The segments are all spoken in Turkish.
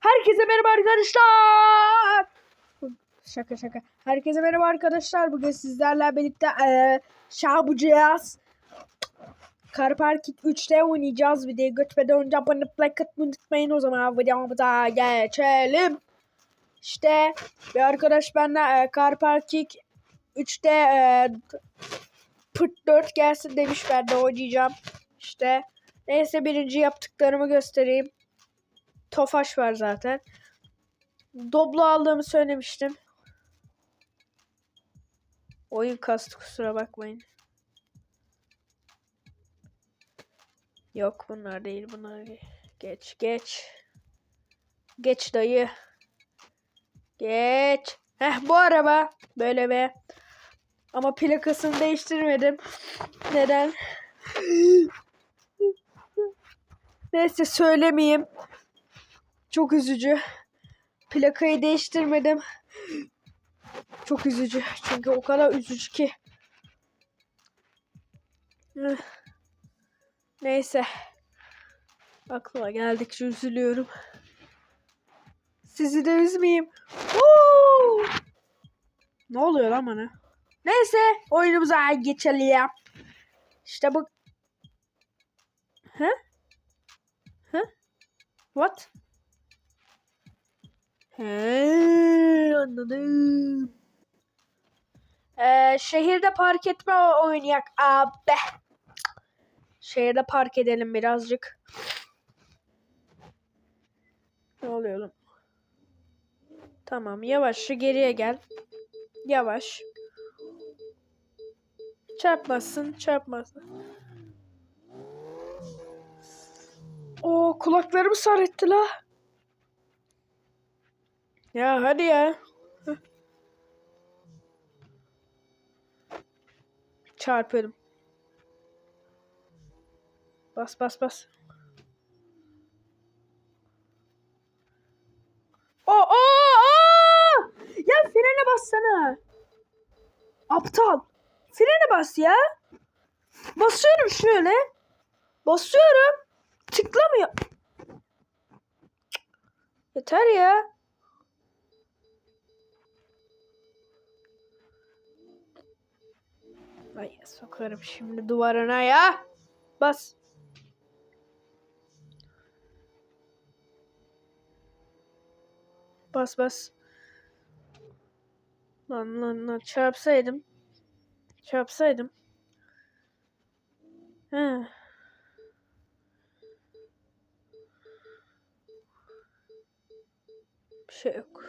Herkese merhaba arkadaşlar. Şaka şaka. Herkese merhaba arkadaşlar. Bugün sizlerle birlikte şey yapacağız. Car Parking 3'te oynayacağız. Videoyu götürmeden önce abone olmayı unutmayın. O zaman videomuza geçelim. İşte bir arkadaş benimle eee Car Parking 3'te eee Pırt 4 gelsin demiş ben de oynayacağım. İşte neyse birinci yaptıklarımı göstereyim. Tofaş var zaten. Doblo aldığımı söylemiştim. Oyun kastı kusura bakmayın. Yok bunlar değil bunlar. Geç geç. Geç dayı. Geç. Heh bu araba. Böyle be. Ama plakasını değiştirmedim. Neden? Neyse söylemeyeyim. Çok üzücü. Plakayı değiştirmedim. Çok üzücü. Çünkü o kadar üzücü ki. Neyse. Aklıma geldikçe üzülüyorum. Sizi de üzmeyeyim. Woo! Ne oluyor lan bana? Neyse oyunumuza geçelim. İşte bu. Hı? What? He, anladım. Ee, şehirde park etme oynayak abi. Şehirde park edelim birazcık. Ne oluyor oğlum? Tamam yavaş şu geriye gel. Yavaş. Çarpmasın, çarpmasın. O kulaklarımı sarıttı la. Ya hadi ya. Heh. Bas bas bas. O o o! Ya frene bassana. Aptal. Frene bas ya. Basıyorum şöyle. Basıyorum. Tıklamıyor. Yeter ya. Ay sokarım şimdi duvarına ya. Bas. Bas bas. Lan lan lan çarpsaydım. Çarpsaydım. He. Bir şey yok.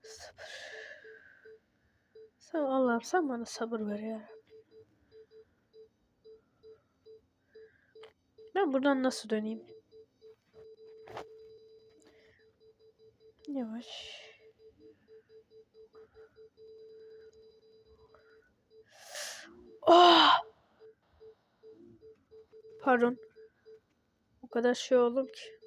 Sabır. Sen Allah'ım sen bana sabır ver ya. Ben buradan nasıl döneyim? Yavaş. Oh! Pardon. O kadar şey oldum ki.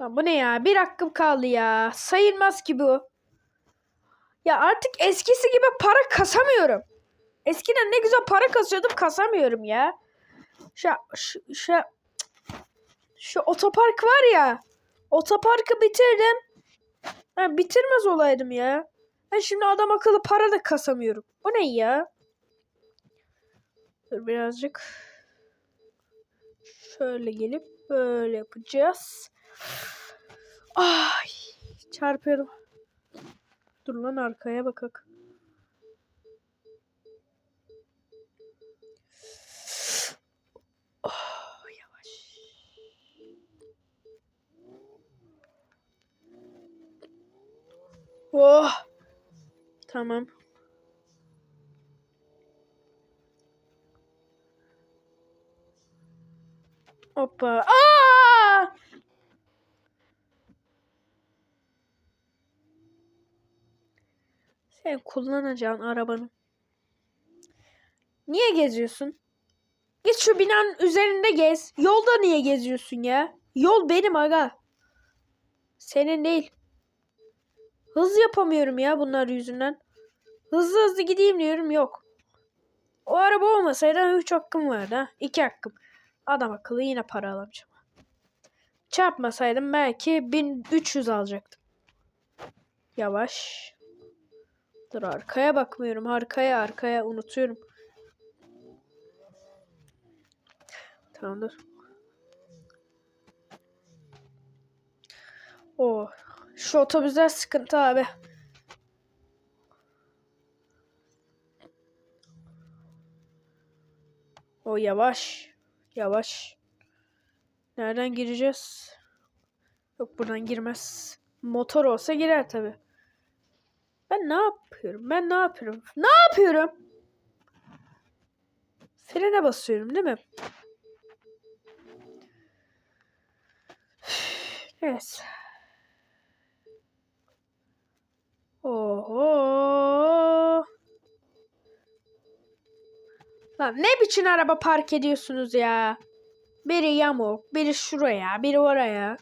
Lan bu ne ya? Bir hakkım kaldı ya. Sayılmaz ki bu. Ya artık eskisi gibi para kasamıyorum. Eskiden ne güzel para kasıyordum kasamıyorum ya. Şu, şu, şu, şu otopark var ya. Otoparkı bitirdim. Ha, bitirmez olaydım ya. Ben şimdi adam akıllı para da kasamıyorum. Bu ne ya? Dur birazcık. Şöyle gelip böyle yapacağız. Ay çarpıyorum. Dur lan arkaya bakak. Oh. Oh. Tamam. Hoppa. Aa! Sen kullanacağın arabanı. Niye geziyorsun? Git şu binanın üzerinde gez. Yolda niye geziyorsun ya? Yol benim aga. Senin değil. Hız yapamıyorum ya bunlar yüzünden. Hızlı hızlı gideyim diyorum yok. O araba olmasaydı 3 hakkım vardı ha. 2 hakkım. Adam akıllı yine para alamayacağım. Çarpmasaydım belki 1300 alacaktım. Yavaş. Dur arkaya bakmıyorum. Arkaya arkaya unutuyorum. Tamam dur. O şu otobüsler sıkıntı abi. O yavaş. Yavaş. Nereden gireceğiz? Yok buradan girmez. Motor olsa girer tabi. Ben ne yapıyorum? Ben ne yapıyorum? Ne yapıyorum? Frene basıyorum değil mi? Evet. Oho. Lan ne biçim araba park ediyorsunuz ya? Biri yamuk, biri şuraya, biri oraya.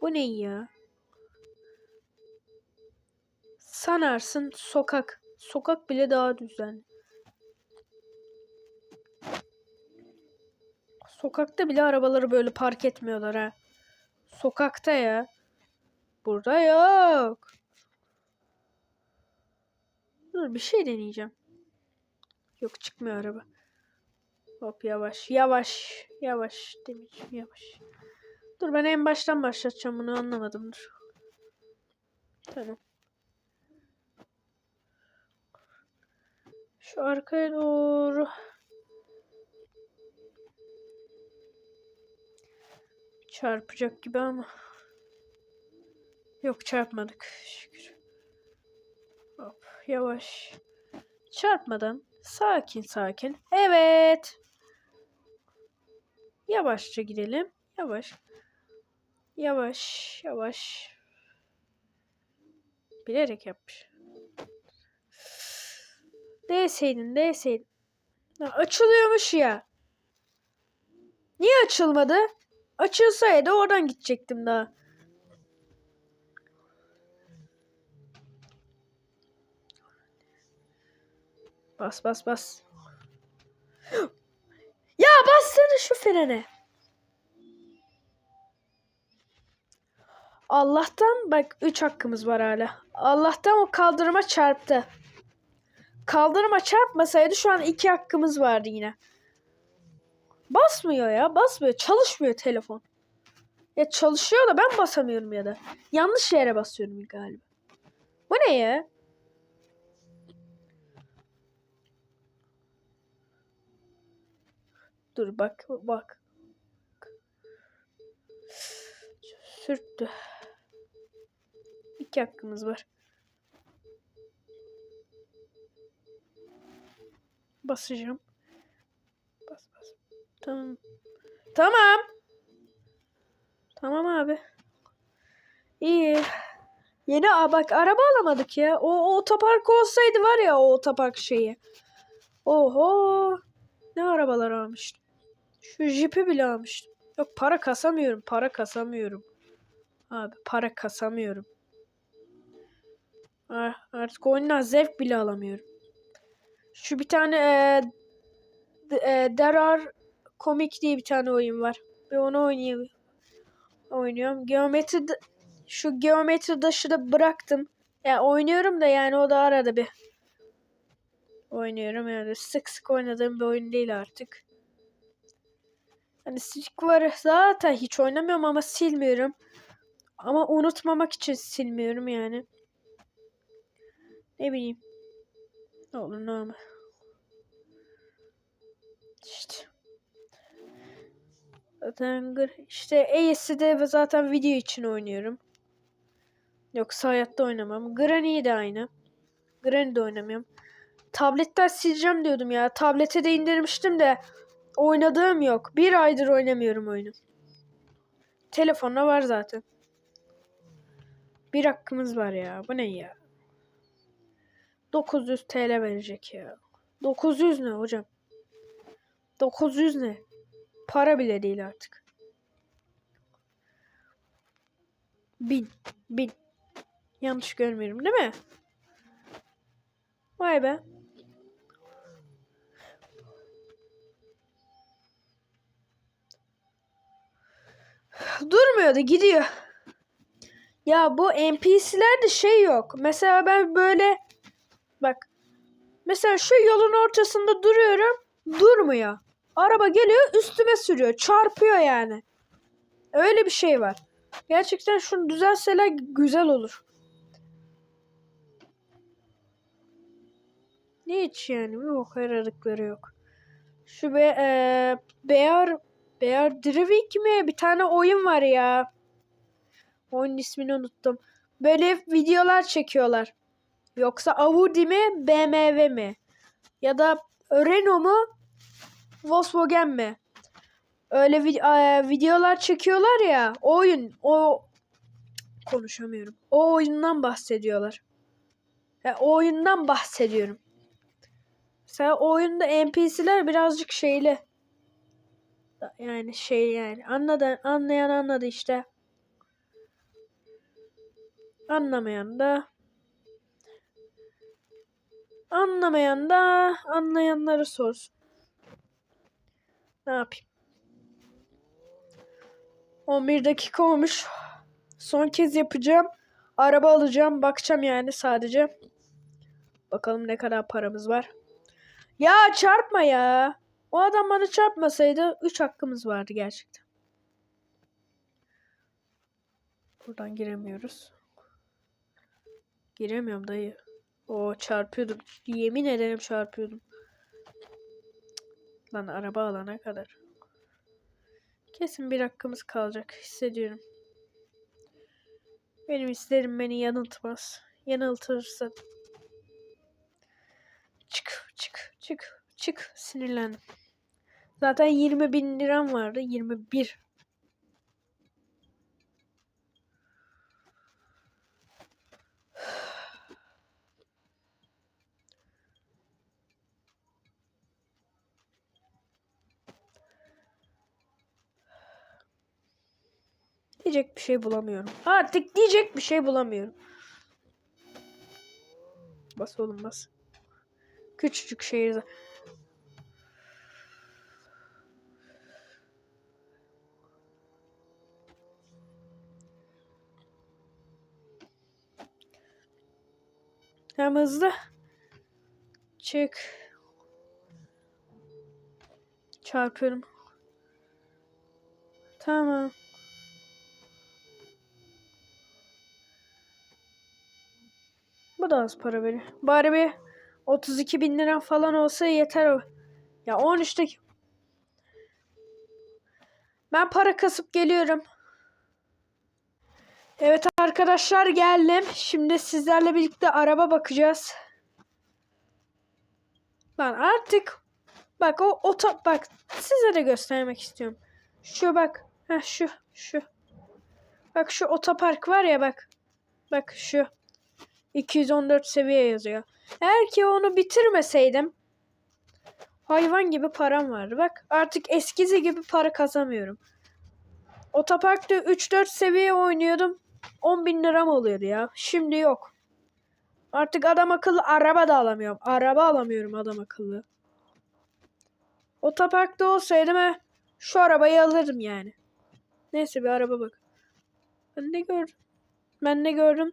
Bu ne ya? Sanarsın sokak. Sokak bile daha düzenli. Sokakta bile arabaları böyle park etmiyorlar ha. Sokakta ya. Burada yok. Dur bir şey deneyeceğim. Yok çıkmıyor araba. Hop yavaş yavaş yavaş demeyeceğim yavaş. Dur ben en baştan başlatacağım bunu anlamadım dur. Tamam. Şu arkaya doğru. Çarpacak gibi ama. Yok çarpmadık. Şükür. Hop yavaş. Çarpmadan sakin sakin. Evet. Yavaşça gidelim. Yavaş. Yavaş yavaş. Bilerek yapmış. Değseydin değseydin. Açılıyormuş ya. Niye açılmadı? Açılsaydı oradan gidecektim daha. Bas bas bas. Ya bassana şu frene. Allah'tan bak 3 hakkımız var hala. Allah'tan o kaldırıma çarptı. Kaldırıma çarpmasaydı şu an 2 hakkımız vardı yine. Basmıyor ya basmıyor. Çalışmıyor telefon. Ya çalışıyor da ben basamıyorum ya da. Yanlış yere basıyorum galiba. Bu ne ya? Dur bak bak. Sürttü. İki hakkımız var. Basacağım. Bas bas. Tamam. Tamam. Tamam abi. İyi. Yeni aa bak araba alamadık ya. O, o otopark olsaydı var ya o otopark şeyi. Oho. Ne arabalar almıştım. Şu jipi bile almıştım. Yok para kasamıyorum. Para kasamıyorum. Abi para kasamıyorum. Ah, Artık oyundan zevk bile alamıyorum. Şu bir tane e, e, There Are Comic diye bir tane oyun var. Ve onu oynayayım. Oynuyorum. Geometri şu geometri dışı da bıraktım. Yani oynuyorum da yani o da arada bir oynuyorum yani sık sık oynadığım bir oyun değil artık. Hani Silk var zaten hiç oynamıyorum ama silmiyorum. Ama unutmamak için silmiyorum yani. Ne bileyim. Ne olur normal. İşte. Zaten işte AS'de zaten video için oynuyorum. Yoksa hayatta oynamam. Granny de aynı. Granny de oynamıyorum. Tabletten sileceğim diyordum ya. Tablete de indirmiştim de oynadığım yok. Bir aydır oynamıyorum oyunu. Telefonda var zaten. Bir hakkımız var ya. Bu ne ya? 900 TL verecek ya. 900 ne hocam? 900 ne? Para bile değil artık. Bin. Bin. Yanlış görmüyorum değil mi? Vay be. Durmuyor da gidiyor. Ya bu NPC'lerde şey yok. Mesela ben böyle bak. Mesela şu yolun ortasında duruyorum. Durmuyor. Araba geliyor üstüme sürüyor. Çarpıyor yani. Öyle bir şey var. Gerçekten şunu düzelseler güzel olur. Ne hiç yani bir bok aradıkları yok. Şu be e, Bear Bear Drivik mi? Bir tane oyun var ya. Oyunun ismini unuttum. Böyle videolar çekiyorlar. Yoksa Audi mi? BMW mi? Ya da Renault mu? Volkswagen mi? Öyle vid- e, videolar çekiyorlar ya. O oyun o konuşamıyorum. O oyundan bahsediyorlar. Ya, o oyundan bahsediyorum. Mesela oyunda NPC'ler birazcık şeyli. Yani şey yani anladı anlayan anladı işte. Anlamayan da anlamayan da anlayanları sorsun. Ne yapayım? 11 dakika olmuş. Son kez yapacağım. Araba alacağım. Bakacağım yani sadece. Bakalım ne kadar paramız var. Ya çarpma ya. O adam bana çarpmasaydı 3 hakkımız vardı gerçekten. Buradan giremiyoruz. Giremiyorum dayı. O çarpıyordum. Yemin ederim çarpıyordum. Lan araba alana kadar. Kesin bir hakkımız kalacak hissediyorum. Benim hislerim beni yanıltmaz. Yanıltırsa çık çık çık çık sinirlendim. Zaten 20 bin liram vardı. 21. Diyecek bir şey bulamıyorum. Artık diyecek bir şey bulamıyorum. Bas oğlum bas. Küçücük şehir. Hem hızlı. Çık. Çarpıyorum. Tamam. Bu da az para veriyor. Bari bir 32 bin lira falan olsa yeter o. Ya 13 dakika. Ben para kasıp geliyorum. Evet arkadaşlar geldim. Şimdi sizlerle birlikte araba bakacağız. Lan artık bak o oto bak size de göstermek istiyorum. Şu bak. Heh, şu şu. Bak şu otopark var ya bak. Bak şu. 214 seviye yazıyor. Eğer ki onu bitirmeseydim hayvan gibi param vardı. Bak artık eskisi gibi para kazanmıyorum. Otoparkta 3-4 seviye oynuyordum. 10 bin liram oluyordu ya. Şimdi yok. Artık adam akıllı araba da alamıyorum. Araba alamıyorum adam akıllı. Otoparkta olsaydım he, şu arabayı alırım yani. Neyse bir araba bak. Ben ne gördüm? Ben ne gördüm?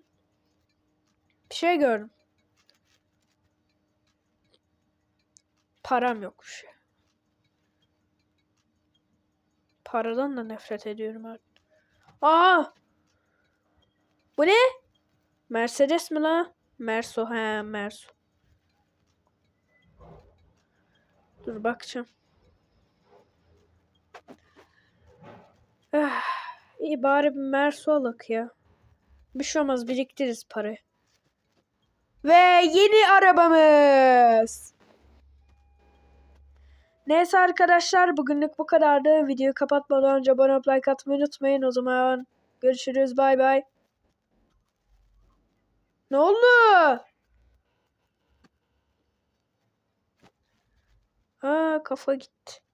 Bir şey gördüm. Param yokmuş. Paradan da nefret ediyorum artık. Aa! Bu ne? Mercedes mi la? Merso he Merso. Dur bakacağım. Ah, iyi bari bir Merso alak ya. Bir şey olmaz biriktiririz parayı. Ve yeni arabamız. Neyse arkadaşlar bugünlük bu kadardı. Videoyu kapatmadan önce abone like atmayı unutmayın. O zaman görüşürüz. Bay bay. Ne oldu? Ha kafa gitti.